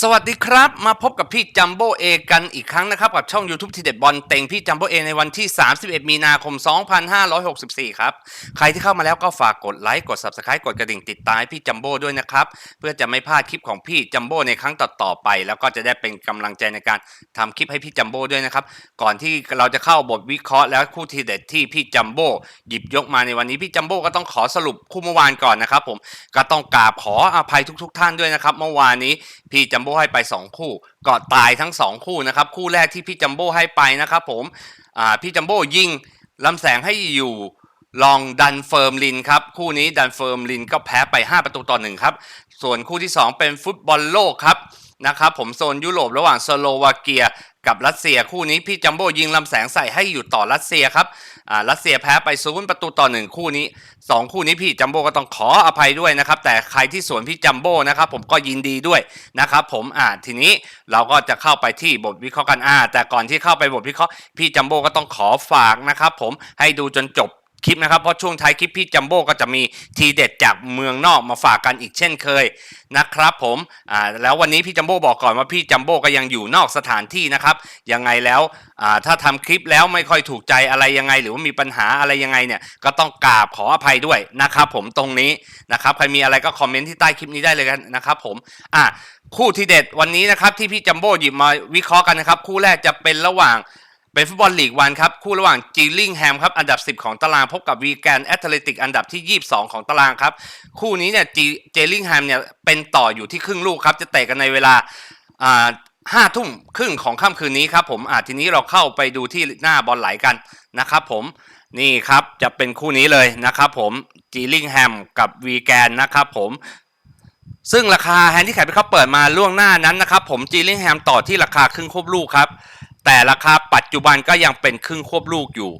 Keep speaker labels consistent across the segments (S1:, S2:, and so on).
S1: สวัสดีครับ มาพบกับพี่จัมโบ้เอกันอีกครั้งนะครับ กับช่อง YouTube ทีเด็ดบอลเต็งพี่จัมโบ้เอในวันที่ 31 มีนาคม 2564 ครับ ใครที่เข้ามาแล้วก็ฝากกดไลค์กด Subscribe กดกระดิ่งติดตามพี่จัมโบ้ด้วยนะครับ เพื่อจะไม่พลาดคลิปของพี่จัมโบ้ในครั้งต่อๆไป แล้วก็จะได้เป็นกำลังใจในการทำคลิปให้พี่จัมโบ้ด้วยนะครับ ก่อนที่เราจะเข้าบทวิเคราะห์แล้วคู่ทีเด็ดที่พี่จัมโบ้หยิบยกมาในวันนี้พี่จัมโบ้ก็ต้องขอสรุปคู่เมื่อวานก่อนนะครับผมก็ต้องกราบขออภัยทุก ๆ ท่านด้วยนะครับ เมื่อวานนี้พี่จัมโบ้ให้ไป 2 คู่ก็ตายทั้ง 2 คู่นะครับ คู่แรกที่พี่จัมโบ้ให้ไปนะครับผมพี่จัมโบ้ยิงลำแสงให้อยู่ลองดันเฟิร์มลินครับ คู่นี้ดันเฟิร์มลินก็แพ้ไป 5 ประตูต่อหนึ่งครับ ส่วนคู่ที่ 2 เป็นฟุตบอลโลกครับนะครับผมโซนยุโรประหว่างสโลวาเกีย กับรัสเซียคู่นี้พี่จัมโบ้ยิงลำแสงใส่ให้อยู่ต่อรัสเซียครับอ่ารัสเซียแพ้ไปศูนย์ประตูต่อหนึ่งคู่นี้สองคู่นี้พี่จัมโบ้ก็ต้องขออภัยด้วยนะครับ แต่ใครที่สวนพี่จัมโบ้นะครับผมก็ยินดีด้วยนะครับผมอ่าทีนี้เราก็จะเข้าไปที่บทวิเคราะห์กันอ่าแต่ก่อนที่เข้าไปบทวิเคราะห์พี่จัมโบ้ก็ต้องขอฝากนะครับผมให้ดูจนจบ คลิปนะครับ เพราะช่วงท้ายคลิปพี่จัมโบ้ก็จะมีทีเด็ดจากเมืองนอกมาฝากกันอีกเช่นเคยนะครับผมอ่าแล้ววันนี้พี่จัมโบ้บอกก่อนว่าพี่จัมโบ้ก็ยังอยู่นอกสถานที่นะครับยังไงแล้วอ่าถ้าทำคลิปแล้วไม่ค่อยถูกใจอะไรยังไง หรือว่ามีปัญหาอะไรยังไงเนี่ยก็ต้องกราบขออภัยด้วยนะครับผมตรงนี้นะครับใครมีอะไรก็คอมเมนต์ที่ใต้คลิปนี้ได้เลยกันนะครับผมอะคู่ทีเด็ดวันนี้นะครับที่พี่จัมโบ้หยิบมาวิเคราะห์กันนะครับ คู่แรกจะเป็นระหว่าง เป็นฟุตบอลลีกวันครับ คู่ระหว่างจีลิงแฮมครับอันดับ 10 ของตารางพบกับวีแกนแอตเลติกอันดับที่ 22 ของตารางครับ คู่นี้เนี่ยจีเจลิงแฮมเนี่ยเป็นต่ออยู่ที่ครึ่งลูกครับ จะเตะกันในเวลาห้าทุ่มครึ่งของค่ำคืนนี้ครับผมอาทีนี้เราเข้าไปดูที่หน้าบอลไหลกันนะครับผมนี่ครับจะเป็นคู่นี้เลยนะครับผมจีลิงแฮมกับวีแกนนะครับผมซึ่งราคาแฮนดี้แคปที่เขาเปิดมาล่วงหน้านั้นนะครับผมจีลิงแฮมต่อที่ราคาครึ่งควบลูกครับ แต่ราคาปัจจุบันก็ยังเป็นครึ่งควบลูกอยู่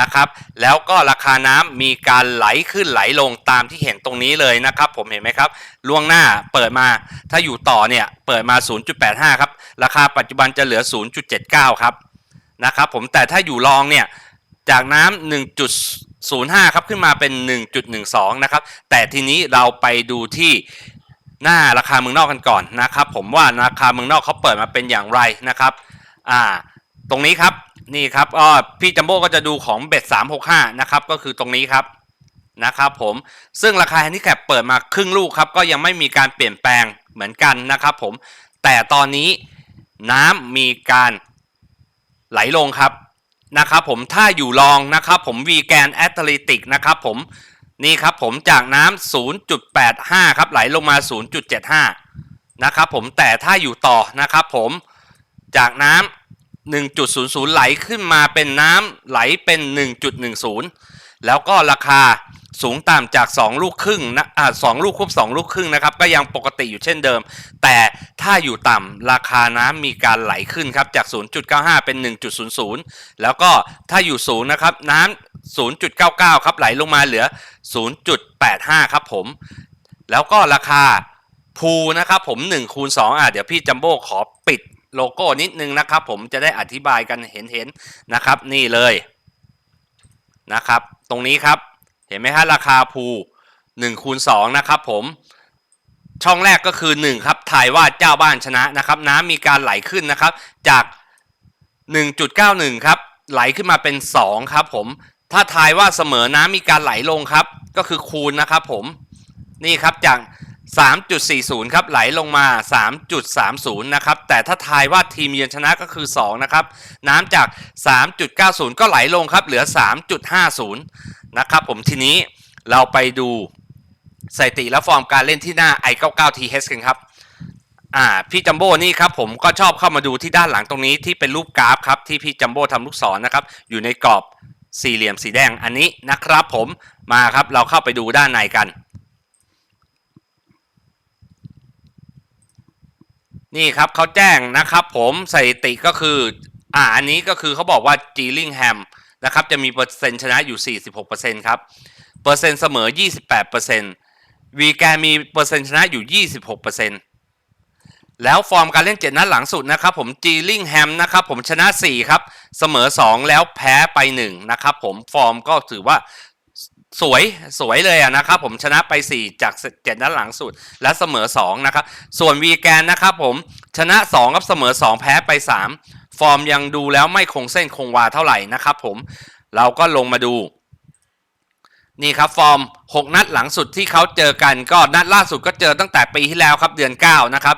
S1: นะครับ แล้วก็ราคาน้ำมีการไหลขึ้นไหลลงตามที่เห็นตรงนี้เลยนะครับ ผมเห็นไหมครับล่วงหน้าเปิดมาถ้าอยู่ต่อเนี่ยเปิดมา 0.85 ครับ ราคาปัจจุบันจะเหลือ 0.79 ครับนะครับ ผมแต่ถ้าอยู่รองเนี่ยจากน้ำ1.05 ครับขึ้นมาเป็น 1.12 นะครับ แต่ทีนี้เราไปดูที่หน้าราคาเมืองนอกกันก่อนนะครับ ผมว่าราคาเมืองนอกเขาเปิดมาเป็นอย่างไรนะครับ อ่า ตรงนี้ครับนี่ครับก็พี่จัมโบ้ก็จะดูของเบ็ด365นะครับก็คือตรงนี้ครับนะครับผมซึ่งราคาแฮนดิแคปเปิดมาครึ่งลูกครับก็ยังไม่มีการเปลี่ยนแปลงเหมือนกันนะครับผมแต่ตอนนี้น้ำมีการไหลลงครับนะครับผมถ้าอยู่รองนะครับผมวีแกนแอตเลติกนะครับผมนี่ครับผมจากน้ำ0.85 ครับไหลลงมา 0.75 นะครับผมแต่ถ้าอยู่ต่อนะครับผม จากน้ำ1.00 ไหลขึ้นมาเป็นน้ำไหลเป็น 1.10 แล้วก็ราคาสูงต่ำจาก 2 ลูกครึ่งนะอ่าสองลูกควบ2 ลูกครึ่งนะครับ ก็ยังปกติอยู่เช่นเดิม แต่ถ้าอยู่ต่ำราคาน้ำมีการไหลขึ้นครับ จาก 0.95 เป็น 1.00 แล้วก็ถ้าอยู่สูงนะครับ น้ำ 0.99 ครับไหลลงมาเหลือ 0.85 ครับผม แล้วก็ราคาพูนะครับผม1คูณ2อะเดี๋ยวพี่จัมโบ้ขอปิด โลโก้นิดนึงนะครับ ผมจะได้อธิบายกันเห็นๆนะครับ นี่เลยนะครับ ตรงนี้ครับเห็นไหมฮะราคาพู1คูณ2นะครับ ผมช่องแรกก็คือ1ครับถ่ายว่าเจ้าบ้านชนะนะครับ น้ำมีการไหลขึ้นนะครับ จาก 1.91 ครับ ไหลขึ้นมาเป็น 2 ครับ ผม ถ้าทายว่าเสมอน้ำมีการไหลลงครับ ก็คือคูณนะครับ ผมนี่ครับจาก 3.40 ครับ ไหลลงมา 3.30 นะครับ แต่ถ้าทายว่าทีมเยือนชนะก็คือ 2 นะครับ น้ำจาก 3.90 ก็ไหลลงครับ เหลือ 3.50 นะครับผมทีนี้เราไปดูสถิติและฟอร์มการเล่นที่หน้า i99th กันครับอ่าพี่จัมโบ้นี่ครับผมก็ชอบเข้ามาดูที่ด้านหลังตรงนี้ที่เป็นรูปกราฟครับที่พี่จัมโบ้ทำลูกศรนะครับอยู่ในกรอบสี่เหลี่ยมสีแดงอันนี้นะครับผมมาครับเราเข้าไปดูด้านในกัน นี่ครับเขาแจ้งนะครับผมสถิติก็คืออ่าอันนี้ก็คือเขาบอกว่าจีลิงแฮมนะครับจะมีเปอร์เซ็นต์ชนะอยู่ 46%ครับ เปอร์เซ็นต์เสมอ 28%วีแกมีเปอร์เซ็นต์ชนะอยู่ 26%แล้วฟอร์มการเล่น 7 นัดหลังสุดนะครับผมจีลิงแฮมนะครับผมชนะ 4 ครับ เสมอ 2 แล้วแพ้ไป 1 นะครับผมฟอร์มก็ถือว่า สวยสวยเลยอะนะครับผมชนะไป 4 จาก 7 นัดหลังสุด และเสมอ 2 นะครับ ส่วนวีแกนนะครับผมชนะ2ครับเสมอ 2 แพ้ไป 3 ฟอร์มยังดูแล้วไม่คงเส้นคงวาเท่าไหร่นะครับผมเราก็ลงมาดูนี่ครับฟอร์ม 6 นัดหลังสุดที่เขาเจอกันก็นัดล่าสุดก็เจอตั้งแต่ปีที่แล้วครับเดือน 9 นะครับ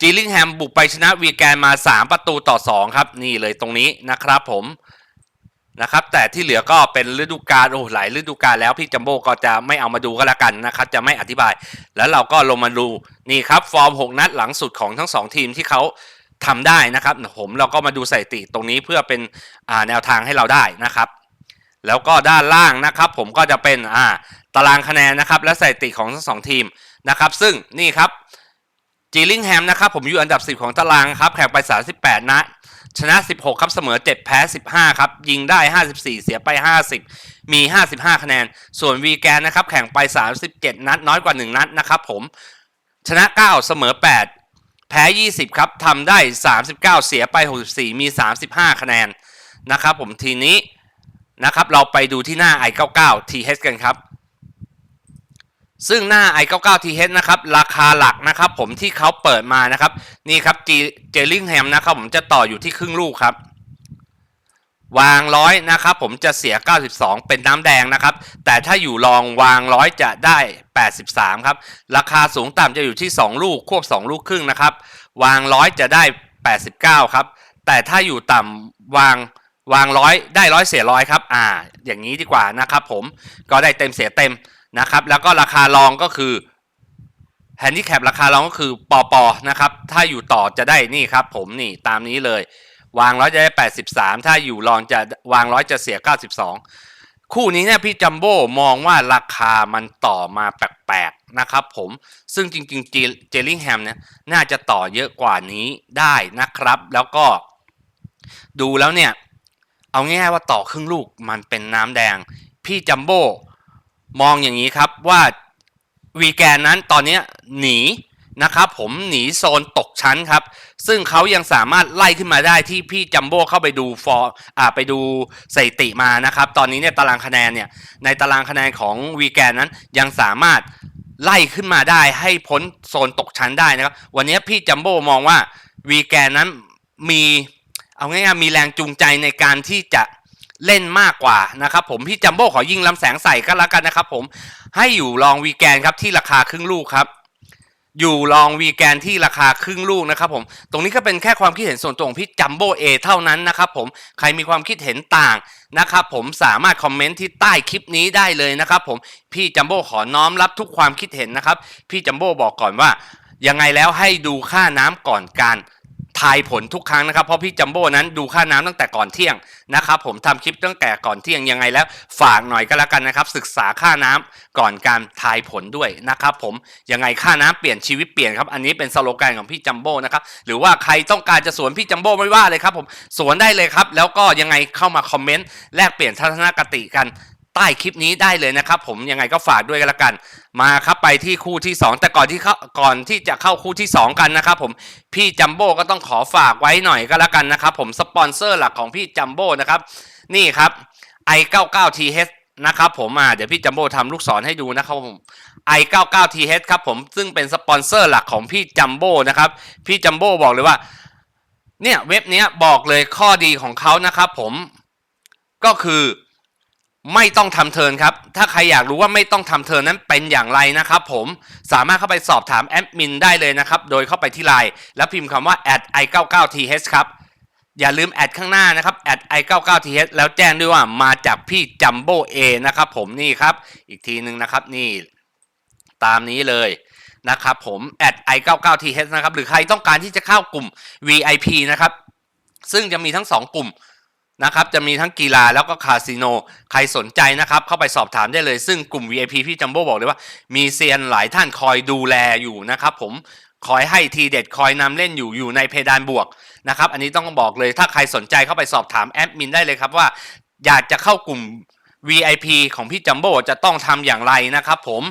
S1: จีลิงแฮมบุกไปชนะวีแกนมา 3 ประตูต่อ 2 ครับ นี่เลยตรงนี้นะครับผม นะครับแต่ที่เหลือก็เป็นฤดูกาลโอ้หลายฤดูกาลแล้วพี่จัมโบ้ก็จะไม่เอามาดูก็แล้วกันนะครับจะไม่อธิบาย แล้วเราก็ลงมาดูนี่ครับฟอร์ม 6 นัดหลังสุดของทั้ง 2 ทีมที่เขาทำได้นะครับผมเราก็มาดูสถิติตรงนี้เพื่อเป็นแนวทางให้เราได้นะครับ แล้วก็ด้านล่างนะครับ ผมก็จะเป็นตารางคะแนนนะครับ และสถิติของทั้งสองทีมนะครับ ซึ่งนี่ครับจีลิงแฮมนะครับผมอยู่อันดับ 10 ของตารางครับแข่งไป 38นัด ชนะ 16 ครับเสมอ 7 แพ้ 15 ครับ ยิงได้ 54 เสียไป 50 มี 55 คะแนน ส่วนวีแกนนะครับ แข่งไป 37 นัด น้อยกว่า 1 นัดนะครับผม ชนะ 9 เสมอ 8 แพ้ 20 ครับทำได้ 39 เสียไป 64 มี 35 คะแนนนะครับผมทีนี้นะครับเราไปดูที่หน้า i99 TH กันครับ ซึ่งหน้า i99 TH นะครับ ราคาหลักนะครับ ผมที่เขาเปิดมานะครับ นี่ครับเจลิงแฮมนะครับ ผมจะต่ออยู่ที่ครึ่งลูกครับ วางร้อยนะครับ ผมจะเสีย 92 เป็นน้ำแดงนะครับ แต่ถ้าอยู่รองวางร้อยจะได้ 83 ครับ ราคาสูงต่ำจะอยู่ที่ 2 ลูกควบ 2 ลูกครึ่งนะครับ วางร้อยจะได้ 89 ครับ แต่ถ้าอยู่ต่ำวางวางร้อยได้ร้อยเสียร้อยครับ อ่า อย่างนี้ดีกว่านะครับ ผมก็ได้เต็มเสียเต็ม นะครับ แล้วก็ราคารองก็คือแฮนดิแคปราคารองก็คือปอปอนะครับ ถ้าอยู่ต่อจะได้นี่ครับ ผมนี่ตามนี้เลย วางร้อยจะได้ 83 ถ้าอยู่รองจะวางร้อยจะเสีย 92 คู่นี้เนี่ยพี่จัมโบ้มองว่าราคามันต่อมาแปลกๆนะครับผมซึ่งจริงๆเจลลิงแฮมเนี่ยน่าจะต่อเยอะกว่านี้ได้นะครับ แล้วก็ดูแล้วเนี่ย เอาง่ายๆว่าต่อครึ่งลูกมันเป็นน้ำแดง พี่จัมโบ้ มองอย่างนี้ครับว่าวีแกนนั้นตอนนี้หนีนะครับผมหนีโซนตกชั้นครับ ซึ่งเขายังสามารถไล่ขึ้นมาได้ที่พี่จัมโบ้เข้าไปดูฟอร์อ่าไปดูสถิติมานะครับ ตอนนี้เนี่ยตารางคะแนนเนี่ยในตารางคะแนนของวีแกนนั้นยังสามารถไล่ขึ้นมาได้ให้พ้นโซนตกชั้นได้นะครับ วันนี้พี่จัมโบ้มองว่าวีแกนนั้นมีเอาง่ายๆมีแรงจูงใจในการที่จะ เล่นมากกว่านะครับผมพี่จัมโบ้ขอยิงลำแสงใส่ก็แล้วกันนะครับผมให้อยู่ลองวีแกนครับที่ราคาครึ่งลูกครับ อยู่ลองวีแกนที่ราคาครึ่งลูกนะครับผมตรงนี้ก็เป็นแค่ความคิดเห็นส่วนตัวของพี่จัมโบ้เอเท่านั้นนะครับผมใครมีความคิดเห็นต่างนะครับผมสามารถคอมเมนต์ที่ใต้คลิปนี้ได้เลยนะครับผมพี่จัมโบ้ขอน้อมรับทุกความคิดเห็นนะครับพี่จัมโบ้บอกก่อนว่ายังไงแล้วให้ดูค่าน้ำก่อนการ ทายผลทุกครั้งนะครับ เพราะพี่จัมโบ้นั้นดูค่าน้ำตั้งแต่ก่อนเที่ยงนะครับผมทำคลิปตั้งแต่ก่อนเที่ยงยังไงแล้วฝากหน่อยก็แล้วกันนะครับ ศึกษาค่าน้ำก่อนการทายผลด้วยนะครับผมยังไงค่าน้ำเปลี่ยนชีวิตเปลี่ยนครับอันนี้เป็นสโลแกนของพี่จัมโบ้นะครับหรือว่าใครต้องการจะสวนพี่จัมโบ้ไม่ว่าเลยครับผมสวนได้เลยครับ แล้วก็ยังไงเข้ามาคอมเมนต์แลกเปลี่ยนทัศนคติกัน ใต้คลิปนี้ได้เลยนะครับ ผมยังไงก็ฝากด้วยกันละกัน มาครับไปที่คู่ที่ 2 แต่ก่อนที่เข้าก่อนที่จะเข้าคู่ที่ 2 กันนะครับผมพี่จัมโบ้ก็ต้องขอฝากไว้หน่อยก็แล้วกันนะครับผมสปอนเซอร์หลักของพี่จัมโบ้นะครับนี่ครับ i99th นะครับผมอ่าเดี๋ยวพี่จัมโบ้ทำลูกศรให้ดูนะครับผม i99th ครับผมซึ่งเป็นสปอนเซอร์หลักของพี่จัมโบ้นะครับพี่จัมโบ้บอกเลยว่าเนี่ยเว็บเนี้ยบอกเลยข้อดีของเขานะครับผมก็คือ ไม่ต้องทำเทิร์นครับ ถ้าใครอยากรู้ว่าไม่ต้องทำเทิร์นนั้นเป็นอย่างไรนะครับผมสามารถเข้าไปสอบถามแอดมินได้เลยนะครับ โดยเข้าไปที่ไลน์แล้วพิมพ์คำว่า @i99th ครับ อย่าลืมแอดข้างหน้านะครับ @i99th แล้วแจ้งด้วยว่ามาจากพี่จัมโบ้เอนะครับผมนี่ครับ อีกทีหนึ่งนะครับนี่ ตามนี้เลยนะครับผม @i99th นะครับ หรือใครต้องการที่จะเข้ากลุ่ม VIP นะครับ ซึ่งจะมีทั้ง 2 กลุ่ม นะครับจะมีทั้งกีฬาแล้วก็คาสิโน ใครสนใจนะครับ เข้าไปสอบถามได้เลย ซึ่งกลุ่ม VIP พี่จัมโบ้บอกเลยว่า มีเซียนหลายท่านคอยดูแลอยู่นะครับผมคอยให้ทีเด็ดคอยนำเล่นอยู่อยู่ในเพดานบวกนะครับ อันนี้ต้องบอกเลยถ้าใครสนใจเข้าไปสอบถามแอดมินได้เลยครับว่า อยากจะเข้ากลุ่ม VIP ของพี่จัมโบ้จะต้องทำอย่างไรนะครับผม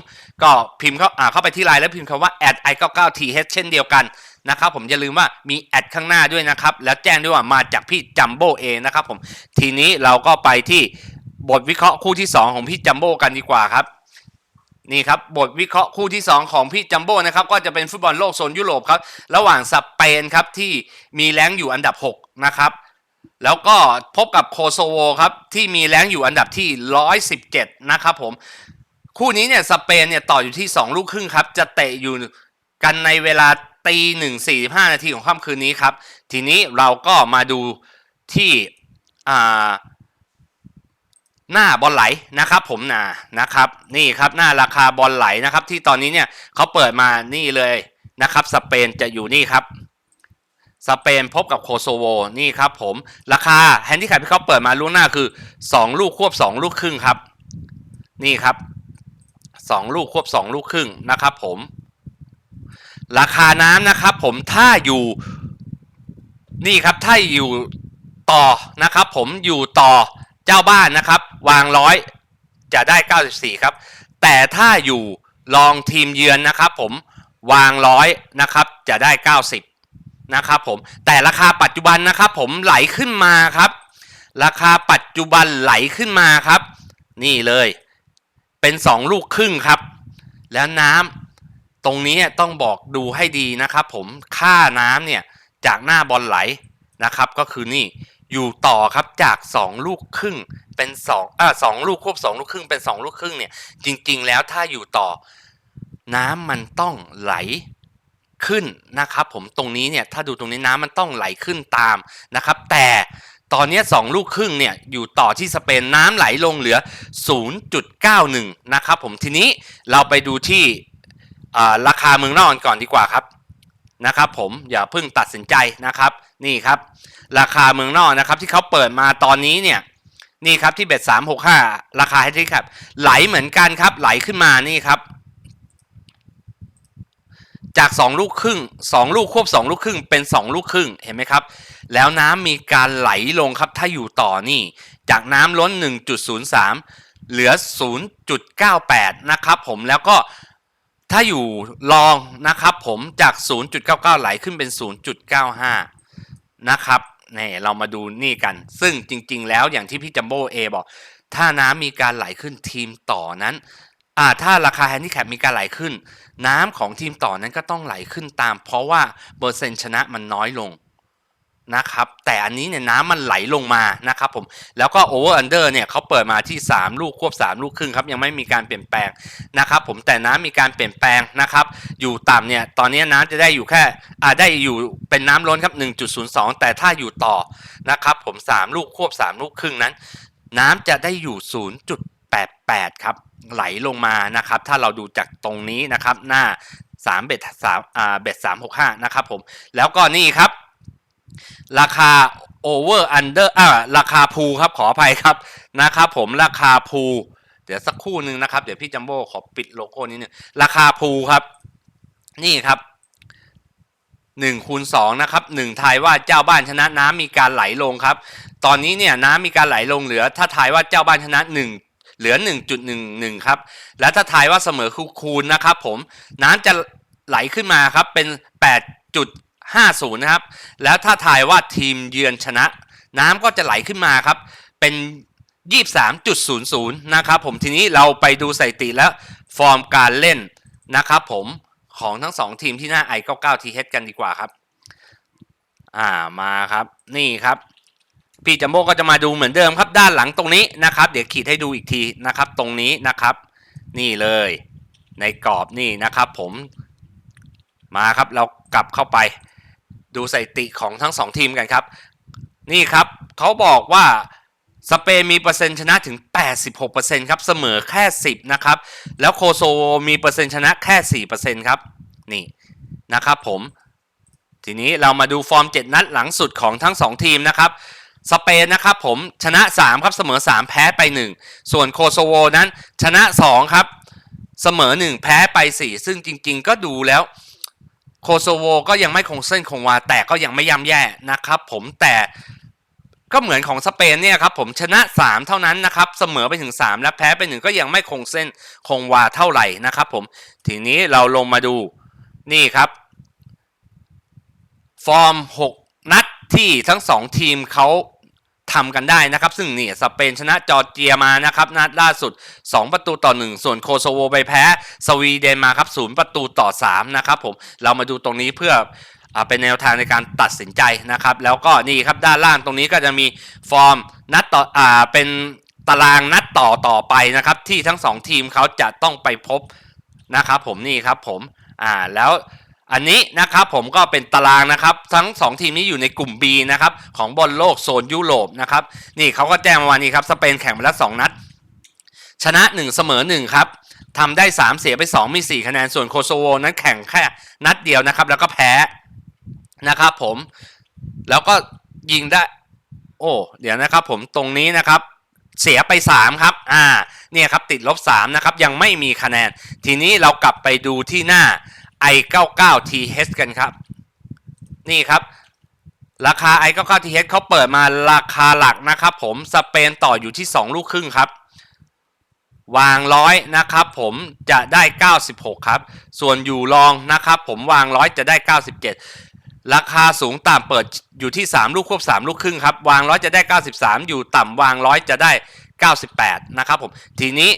S1: ก็พิมพ์เข้าเข้าไปที่ไลน์แล้วพิมพ์คำว่า a d i 9 9 th เช่นเดียวกัน นะครับผมอย่าลืมว่ามีแอดข้างหน้าด้วยนะครับ แล้วแจ้งด้วยว่ามาจากพี่จัมโบ้เอนะครับผมทีนี้เราก็ไปที่บทวิเคราะห์คู่ที่ 2 ของพี่จัมโบ้กันดีกว่าครับนี่ครับบทวิเคราะห์คู่ที่ 2 ของพี่จัมโบ้นะครับก็จะเป็นฟุตบอลโลกโซนยุโรปครับระหว่างสเปนครับที่มีแรงอยู่อันดับ 6 นะครับ แล้วก็พบกับโคโซโวครับที่มีแรงอยู่อันดับที่ 117 นะครับผมคู่นี้เนี่ยสเปนเนี่ยต่ออยู่ที่ 2 ลูกครึ่งครับจะเตะอยู่กันในเวลา ตีหนึ่งสี่ห้านาทีของค่ำคืนนี้ครับ ทีนี้เราก็มาดูที่หน้าบอลไหลนะครับ ผมนะนะครับ นี่ครับหน้าราคาบอลไหลนะครับ ที่ตอนนี้เนี่ยเขาเปิดมานี่เลยนะครับ สเปนจะอยู่นี่ครับสเปนพบกับโคโซโวนี่ครับผมราคาแฮนดี้แคปที่เขาเปิดมาล่วงหน้าคือ 2 ลูกควบ 2 ลูกครึ่งครับ นี่ครับ 2 ลูกควบ 2 ลูกครึ่งนะครับผม ราคาน้ำนะครับผมถ้าอยู่นี่ครับถ้าอยู่ต่อนะครับผมอยู่ต่อเจ้าบ้านนะครับ วางร้อยจะได้ 94 ครับ แต่ถ้าอยู่ลองทีมเยือนนะครับผมวางร้อยนะครับจะได้ 90 นะครับผมแต่ราคาปัจจุบันนะครับผมไหลขึ้นมาครับ ราคาปัจจุบันไหลขึ้นมาครับ นี่เลยเป็น 2 ลูกครึ่งครับ แล้วน้ำ ตรงนี้ต้องบอกดูให้ดีนะครับผมค่าน้ำเนี่ยจากหน้าบอลไหลนะครับ ก็คือนี่อยู่ต่อครับจาก 2 ลูกครึ่งเป็น2อ่าสองลูกควบ2 ลูกครึ่งเป็น 2 ลูกครึ่งเนี่ยจริงๆแล้วถ้าอยู่ต่อน้ำมันต้องไหลขึ้นนะครับผมตรงนี้เนี่ยถ้าดูตรงนี้น้ำมันต้องไหลขึ้นตามนะครับ แต่ตอนนี้ 2 ลูกครึ่งเนี่ยอยู่ต่อที่สเปนน้ำไหลลงเหลือ 0.91 นะครับผมทีนี้เราไปดูที่ ราคาเมืองนอกกันก่อนดีกว่าครับนะครับผมอย่าเพิ่งตัดสินใจนะครับนี่ครับ ราคาเมืองนอกนะครับที่เขาเปิดมาตอนนี้เนี่ยนี่ครับที่เบ็ดสามหกห้าราคาให้ที่ครับ ไหลเหมือนกันครับ ไหลขึ้นมานี่ครับ จาก 2 ลูกครึ่ง 2 ลูกควบ 2 ลูกครึ่งเป็น 2 ลูกครึ่งเห็นไหมครับ แล้วน้ำมีการไหลลงครับถ้าอยู่ต่อนี่ จากน้ำล้น 1.03 เหลือ 0.98 นะครับผมแล้วก็ ถ้าอยู่ลองนะครับผมจาก 0.99 ไหลขึ้นเป็น 0.95 นะครับนี่เรามาดูนี่กัน ซึ่งจริง ๆ แล้วอย่างที่พี่จัมโบ้เอบอก ถ้าน้ำมีการไหลขึ้นทีมต่อนั้นอ่าถ้าราคาแฮนดิแคปมีการไหลขึ้น น้ำของทีมต่อนั้นก็ต้องไหลขึ้นตาม เพราะว่าเปอร์เซ็นต์ชนะมันน้อยลง นะครับแต่อันนี้เนี่ยน้ำมันไหลลงมานะครับผมแล้วก็โอเวอร์อันเดอร์เนี่ยเขาเปิดมาที่ 3 ลูกควบ 3 ลูกครึ่งครับยังไม่มีการเปลี่ยนแปลงนะครับผมแต่น้ำมีการเปลี่ยนแปลงนะครับอยู่ต่ำเนี่ยตอนนี้น้ำจะได้อยู่แค่อ่าได้อยู่เป็นน้ำล้นครับ 1.02 แต่ถ้าอยู่ต่อนะครับผม 3 ลูกควบ 3 ลูกครึ่งนั้น น้ำจะได้อยู่ 0.88 ครับไหลลงมานะครับถ้าเราดูจากตรงนี้นะครับหน้า3เบ็ด3อ่าเบ็ด365 นะครับผมแล้วก็นี่ครับ ราคา over under อ่าราคาพูครับขออภัยครับนะครับผมราคาพูเดี๋ยวสักครู่หนึ่งนะครับ เดี๋ยวพี่จัมโบ้ขอปิดโลโก้นี้หนึงราคาพูครับ นี่ครับ1คูณ2นะครับ1ทายว่าเจ้าบ้านชนะน้ำมีการไหลลงครับ ตอนนี้เนี่ยน้ำมีการไหลลงเหลือ ถ้าทายว่าเจ้าบ้านชนะ 1 เหลือ 1.11 ครับ แล้วถ้าทายว่าเสมอคูคูณนะครับผมน้ำจะไหลขึ้นมาครับเป็น 50 นะครับ แล้วถ้าทายว่าทีมเยือนชนะ น้ำก็จะไหลขึ้นมาครับ เป็น 23.00 นะครับผมทีนี้เราไปดูสถิติแล้วฟอร์มการเล่นนะครับผมของทั้งสองทีมที่หน้า i99 TH กันดีกว่าครับ อ่ามาครับนี่ครับพี่จัมโบ้ก็จะมาดูเหมือนเดิมครับ ด้านหลังตรงนี้นะครับ เดี๋ยวขีดให้ดูอีกทีนะครับ ตรงนี้นะครับ นี่เลย ในกรอบนี่นะครับ ผมมาครับเรากลับเข้าไป ดูสถิติของทั้งสองทีมกันครับ นี่ครับเขาบอกว่าสเปนมีเปอร์เซ็นต์ชนะถึง 86%ครับ เสมอแค่ 10 นะครับ แล้วโคโซโวมีเปอร์เซ็นต์ชนะแค่ 4%ครับ นี่นะครับผม ทีนี้เรามาดูฟอร์ม 7 นัดหลังสุดของทั้ง 2 ทีมนะครับ สเปนนะครับผมชนะ 3 ครับ เสมอ 3 แพ้ไป 1 ส่วนโคโซโวนั้นชนะ 2 ครับ เสมอ 1 แพ้ไป 4 ซึ่งจริง ๆ ก็ดูแล้ว โคโซโวก็ยังไม่คงเส้นคงวา แต่ก็ยังไม่ย่ำแย่นะครับ ผมแต่ก็เหมือนของสเปนเนี่ยครับผมชนะ 3 เท่านั้นนะครับเสมอไปถึง 3 และแพ้ไปหนึ่งก็ยังไม่คงเส้นคงวาเท่าไหร่นะครับผมทีนี้เราลงมาดูนี่ครับ ฟอร์ม 6 นัดที่ทั้ง 2 ทีมเขา ทำกันได้นะครับ ซึ่งนี่สเปนชนะจอร์เจียมานะครับนัดล่าสุด 2 ประตูต่อ 1 ส่วนโคโซโวไปแพ้ สวีเดนมาครับศูนย์ประตูต่อ 3 นะครับผมเรามาดูตรงนี้เพื่ออเป็นแนวทางในการตัดสินใจนะครับ แล้วก็นี่ครับด้านล่างตรงนี้ก็จะมีฟอร์มนัดต่ออ่าเป็นตารางนัดต่อต่อไปนะครับ ที่ทั้งสองทีมเขาจะต้องไปพบนะครับผมนี่ครับผมอ่าแล้ว อันนี้นะครับผมก็เป็นตารางนะครับทั้ง 2 ทีมนี้อยู่ในกลุ่ม B นะครับของบอลโลกโซนยุโรปนะครับนี่เขาก็แจ้งมาวันนี้ครับสเปนแข่งไปแล้ว2นัด ชนะ 1 เสมอ 1 ครับทำได้ 3 เสียไป 2 มี 4 คะแนนส่วนโคโซโวนั้นแข่งแค่นัดเดียวนะครับ แล้วก็แพ้นะครับผมแล้วก็ยิงได้ โอ้เดี๋ยวนะครับผมตรงนี้นะครับเสียไป 3 ครับอ่าเนี่ยครับติดลบ3นะครับยังไม่มีคะแนน ทีนี้เรากลับไปดูที่หน้า i99th กันครับ นี่ครับ ราคา i99th เขาเปิดมาราคาหลักนะครับ ผมสเปนต่ออยู่ที่ 2 ลูกครึ่งครับ วางร้อยนะครับผมจะได้ 96 ครับ ส่วนอยู่รองนะครับ ผมวางร้อยจะได้ 97 ราคาสูงต่ำเปิดอยู่ที่ 3 ลูกควบ 3 ลูกครึ่งครับ วางร้อยจะได้ 93 อยู่ต่ำวางร้อยจะได้ 98 นะครับผมทีนี้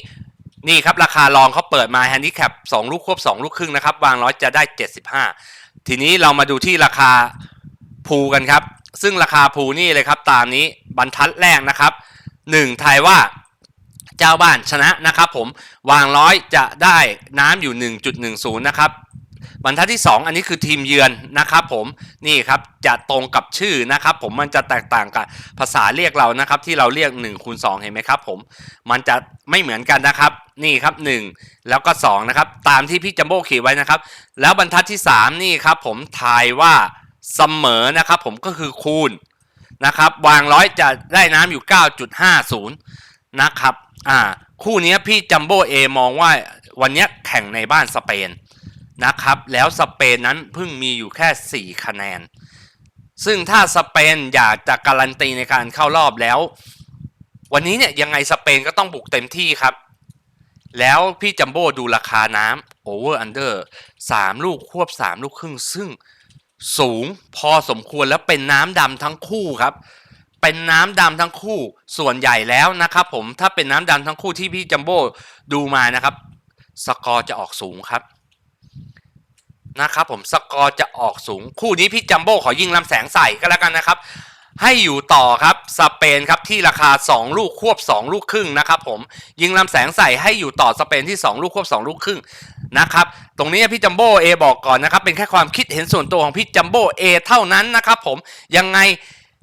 S1: นี่ครับราคารองเขาเปิดมาแฮนดิแคป2ลูกควบสองลูกครึ่งนะครับ วางร้อยจะได้เจ็ดสิบห้าทีนี้เรามาดูที่ราคาพูกันครับ ซึ่งราคาพูนี่เลยครับ ตามนี้บรรทัดแรกนะครับหนึ่งไทายว่าเจ้าบ้านชนะนะครับผมวางร้อยจะได้น้ำอยู่ 1.10 นะครับ บรรทัดที่ 2 อันนี้คือทีมเยือนนะครับผมนี่ครับจะตรงกับชื่อนะครับผมมันจะแตกต่างกับภาษาเรียกเรานะครับที่เราเรียก1คูณ2เห็นไหมครับผมมันจะไม่เหมือนกันนะครับนี่ครับ 1 แล้วก็2นะครับตามที่พี่จัมโบ้เขียนไว้นะครับ แล้วบรรทัดที่ 3 นี่ครับผมทายว่าเสมอนะครับผมก็คือคูณนะครับวางร้อยจะได้น้ำอยู่ 9.50 นะครับอ่าคู่นี้พี่จัมโบ้เอมองว่าวันนี้แข่งในบ้านสเปน นะครับ แล้วสเปนนั้นเพิ่งมีอยู่แค่ 4 คะแนน ซึ่งถ้าสเปนอยากจะการันตีในการเข้ารอบแล้ว วันนี้เนี่ยยังไงสเปนก็ต้องบุกเต็มที่ครับ แล้วพี่จัมโบ้ดูราคาน้ำโอเวอร์อันเดอร์สามลูกควบสามลูกครึ่ง ซึ่งสูงพอสมควรแล้วเป็นน้ำดำทั้งคู่ครับเป็นน้ำดำทั้งคู่ส่วนใหญ่แล้วนะครับผมถ้าเป็นน้ำดำทั้งคู่ที่พี่จัมโบ้ดูมานะครับ สกอร์จะออกสูงครับ นะครับผมสกอร์จะออกสูง คู่นี้พี่จัมโบ้ขอยิงลำแสงใส่ก็แล้วกันนะครับ ให้อยู่ต่อครับสเปนครับที่ราคา 2 ลูกควบ 2 ลูกครึ่งนะครับผมยิงลำแสงใส่ให้อยู่ต่อสเปนที่ 2 ลูกควบ 2 ลูกครึ่งนะครับตรงนี้พี่จัมโบ้เอบอกก่อนนะครับเป็นแค่ความคิดเห็นส่วนตัวของพี่จัมโบ้เอเท่านั้นนะครับผมยังไง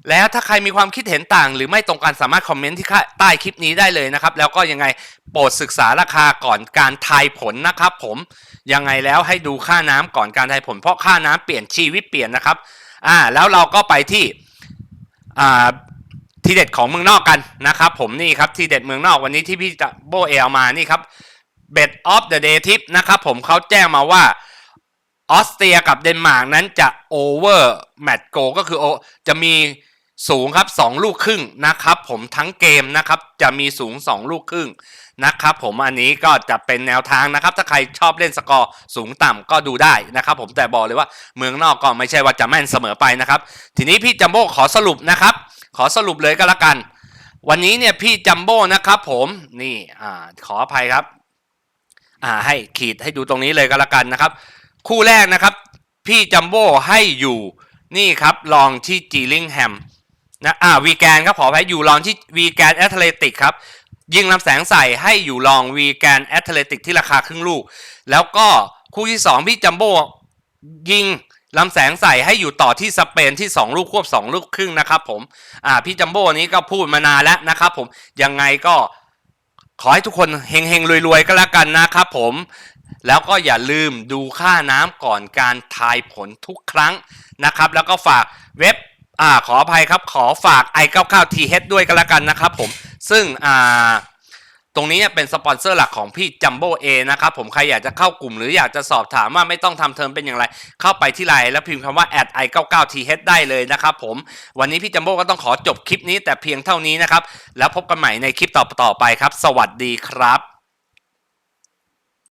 S1: แล้วถ้าใครมีความคิดเห็นต่าง หรือไม่ตรงกันสามารถคอมเมนต์ที่ใต้คลิปนี้ได้เลยนะครับ แล้วก็ยังไงโปรดศึกษาราคาก่อนการทายผลนะครับ ผมยังไงแล้วให้ดูค่าน้ำก่อนการทายผล เพราะค่าน้ำเปลี่ยนชีวิตเปลี่ยนนะครับอ่าแล้วเราก็ไปที่อ่าทีเด็ดของเมืองนอกกันนะครับ ผมนี่ครับทีเด็ดเมืองนอกวันนี้ที่พี่โบเอลมานี่ครับเบ d ออฟเดอะเดย์ทิปนะครับผมเขาแจ้งมาว่าออสเตรียกับเดนมาร์กนั้นจะโอเวอร์แมตช์โกก็คือโอจะมี สูงครับ 2 ลูกครึ่งนะครับ ผมทั้งเกมนะครับ จะมีสูง 2 ลูกครึ่งนะครับ ผมอันนี้ก็จะเป็นแนวทางนะครับ ถ้าใครชอบเล่นสกอร์สูงต่ำก็ดูได้นะครับ ผมแต่บอกเลยว่าเมืองนอกก็ไม่ใช่ว่าจะแม่นเสมอไปนะครับ ทีนี้พี่จัมโบ้ขอสรุปนะครับ ขอสรุปเลยก็แล้วกัน วันนี้เนี่ยพี่จัมโบ้นะครับ ผมนี่อ่าขออภัยครับอ่าให้ขีดให้ดูตรงนี้เลยก็แล้วกันนะครับ คู่แรกนะครับ พี่จัมโบ้ให้อยู่นี่ครับลองที่จีลิงแฮม นะอ่าวีแกนครับขออภัยอยู่ลองที่วีแกนแอตเลติกครับยิงลำแสงใส่ให้อยู่ลองวีแกนแอตเลติกที่ราคาครึ่งลูก แล้วก็คู่ที่ 2 พี่จัมโบ้ยิงลำแสงใส่ให้อยู่ต่อที่สเปนที่ 2 ลูกควบ 2 ลูกครึ่งนะครับผมอ่าพี่จัมโบ้นี้ก็พูดมานานแล้วนะครับผมยังไงก็ขอให้ทุกคนเฮงๆรวยๆก็แล้วกันนะครับผมแล้วก็อย่าลืมดูค่าน้ำก่อนการทายผลทุกครั้งนะครับ แล้วก็ฝากเว็บ อ่าขออภัยครับขอฝาก i99th ด้วยก็แล้วกันนะครับผมซึ่งอ่าตรงนี้เนี่ยเป็นสปอนเซอร์หลักของพี่จัมโบ้เอนะครับผมใครอยากจะเข้ากลุ่มหรืออยากจะสอบถามว่าไม่ต้องทำเทอมเป็นอย่างไร เข้าไปที่ไลน์แล้วพิมพ์คำว่า i99th ได้เลยนะครับผม วันนี้พี่จัมโบ้ก็ต้องขอจบคลิปนี้แต่เพียงเท่านี้นะครับ แล้วพบกันใหม่ในคลิปต่อๆไปครับ สวัสดีครับ